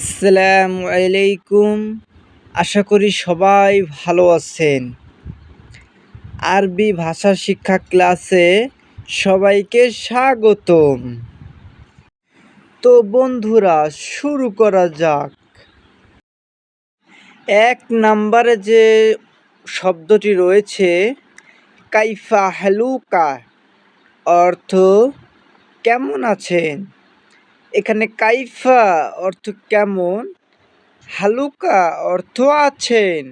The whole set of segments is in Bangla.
আসসালামু আলাইকুম। আশা করি সবাই ভালো আছেন। আরবি ভাষা শিক্ষা ক্লাসে সবাইকে স্বাগতম। তো বন্ধুরা, শুরু করা যাক। এক নাম্বারে যে শব্দটি রয়েছে, কাইফা হালুকা, অর্থ কেমন আছেন? এখানে কাইফা অর্থ কেমন? হালুকা অর্থ আছেন।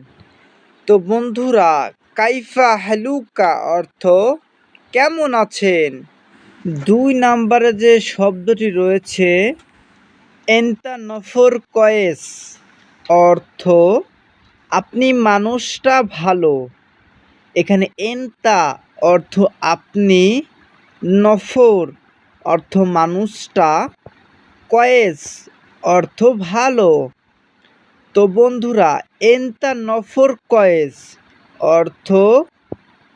তো বন্ধুরা, কাইফা হালুকা অর্থ কেমন আছেন? দুই নাম্বারে যে শব্দটি রয়েছে এন্তা নফর কয়েস অর্থ, আপনি মানুষটা ভালো। এখানে এন্তা অর্থ আপনি, নফর অর্থ মানুষটা। কয়েস অর্থ ভালো। তো বন্ধুরা, এন্তা নফর কয়েস অর্থ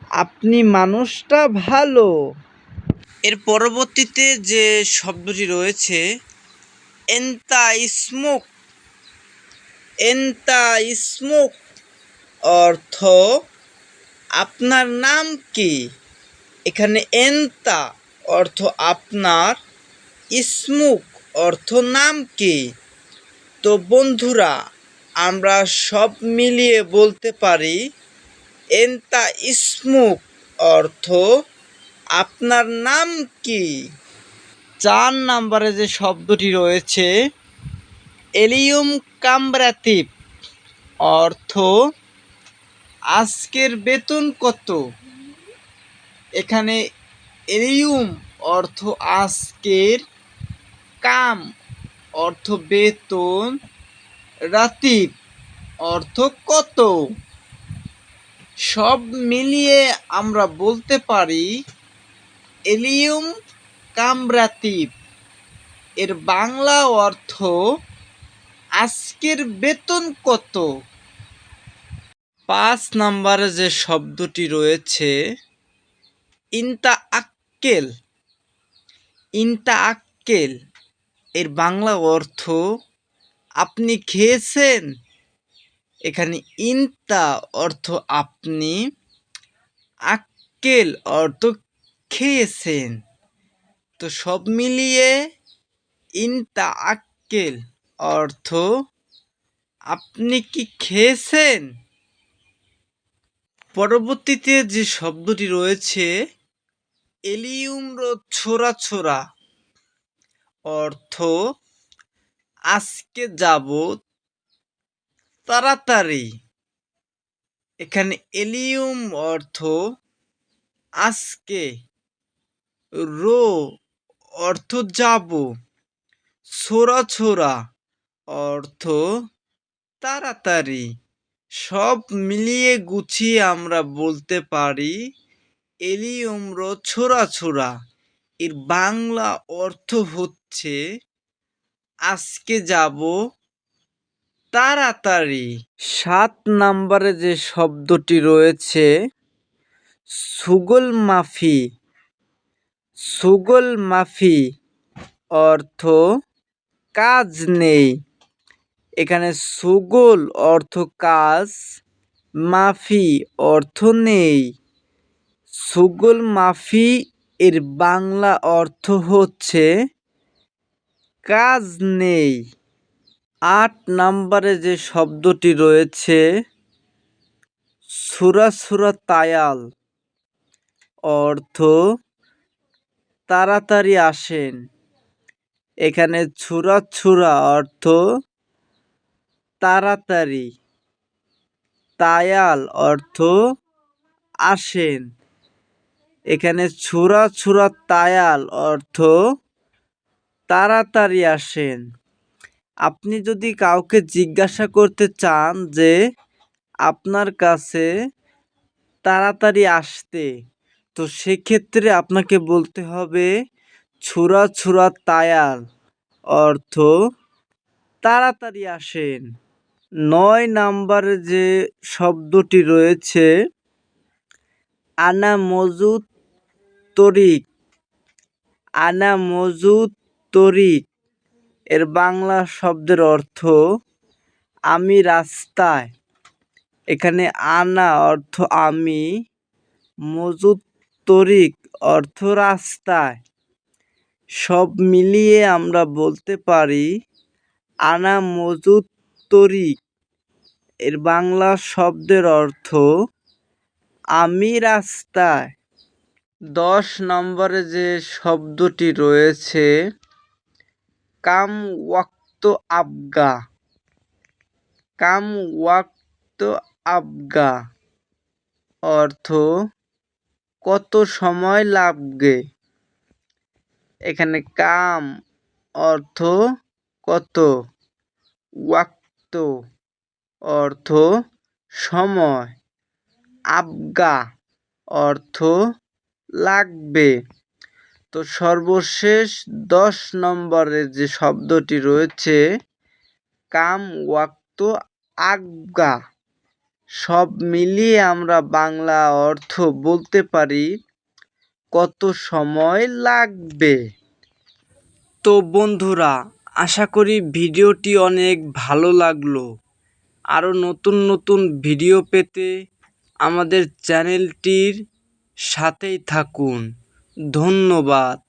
আপনি মানুষটা ভালো। এর পরবর্তীতে যে শব্দটি রয়েছে, এন্তা ইসমুক। এন্তা ইসমুক অর্থ আপনার নাম কি? এখানে এন্তা অর্থ আপনার, ইসমুক অর্থ নাম কি? তো বন্ধুরা, আমরা সব মিলিয়ে বলতে পারি, এন্তা ইসমুক অর্থ, আপনার নাম কি? চার নাম্বারে যে শব্দটি রয়েছে, এলিয়ম কামরাতিব অর্থ, আজকের বেতন কত? এখানে এলিয়ুম অর্থ, আজকের কাম, অর্থ বেতন, রাতিব, অর্থ কত? সব মিলিয়ে আমরা বলতে পারি এলিয়ম কামরাতিব এর বাংলা অর্থ আজকের বেতন কত? পাঁচ নাম্বারে যে শব্দটি রয়েছে ইনতা আক্কেল ইনতা আক্কেল এর বাংলা অর্থ, আপনি খেয়েছেন? এখানে ইনতা অর্থ, আপনি। আক্কেল অর্থ, খেয়েছেন। তো সব মিলিয়ে ইনতা আক্কেল অর্থ, আপনি কি খেয়েছেন? পরবর্তীতে যে শব্দটি রয়েছে এলিউম ছোড়া ছোড়া। অর্থ, আজকে যাব তাড়াতাড়ি। এখানে এলিউম অর্থ, আজকে রো অর্থ যাব। ছোড়া ছোড়া অর্থ, তাড়াতাড়ি। সব মিলিয়ে গুছিয়ে আমরা বলতে পারি এলিয়ম্র ছোড়া ছোড়া। এর বাংলা অর্থ হচ্ছে, আজকে যাব তাড়াতাড়ি। সাত নাম্বারে যে শব্দটি রয়েছে, সুগল মাফি। সুগল মাফি অর্থ কাজ নেই। এখানে সুগল অর্থ কাজ, মাফি অর্থ নেই। সুগল মাফি এর বাংলা অর্থ হচ্ছে কাজ নেই। আট নাম্বারে যে শব্দটি রয়েছে, সুরা সুরা তায়াল, অর্থ তাড়াতাড়ি আসেন। এখানে ছুরা ছুরা অর্থ তাড়াতাড়ি, তায়াল অর্থ আসেন। এখানে ছুরা ছুরা তায়াল অর্থ তাড়াতাড়ি আসেন। আপনি যদি কাউকে জিজ্ঞাসা করতে চান যে আপনার কাছে তাড়াতাড়ি আসতে, তো সেক্ষেত্রে আপনাকে বলতে হবে ছুরা ছুরা তায়াল অর্থ তাড়াতাড়ি আসেন। নয় নাম্বারে যে শব্দটি রয়েছে, আনা মজুদ তরিক আনা মজুদ তরিক এর বাংলা শব্দের অর্থ, আমি রাস্তায়। এখানে আনা অর্থ, আমি। মজুদ তরিক অর্থ, রাস্তায়। সব মিলিয়ে আমরা বলতে পারি, আনা মজুদ তরিক এর বাংলা শব্দের অর্থ, আমি রাস্তায়। দশ নম্বরে যে শব্দটি রয়েছে, কাম ওয়াক্ত আবগা। কাম ওয়াক্ত আবগা অর্থ কত সময় লাগবে? এখানে কাম অর্থ কত? ওয়াক্ত অর্থ সময়। আবগা অর্থ লাগবে। তো সর্বশেষ দশ নম্বরের যে শব্দটি রয়েছে, কাম ওয়াক্ত আজ্ঞা। সব মিলিয়ে আমরা বাংলা অর্থ বলতে পারি, কত সময় লাগবে? তো বন্ধুরা, আশা করি ভিডিওটি অনেক ভালো লাগল। আরও নতুন নতুন ভিডিও পেতে আমাদের চ্যানেলটির সাথেই থাকুন। ধন্যবাদ।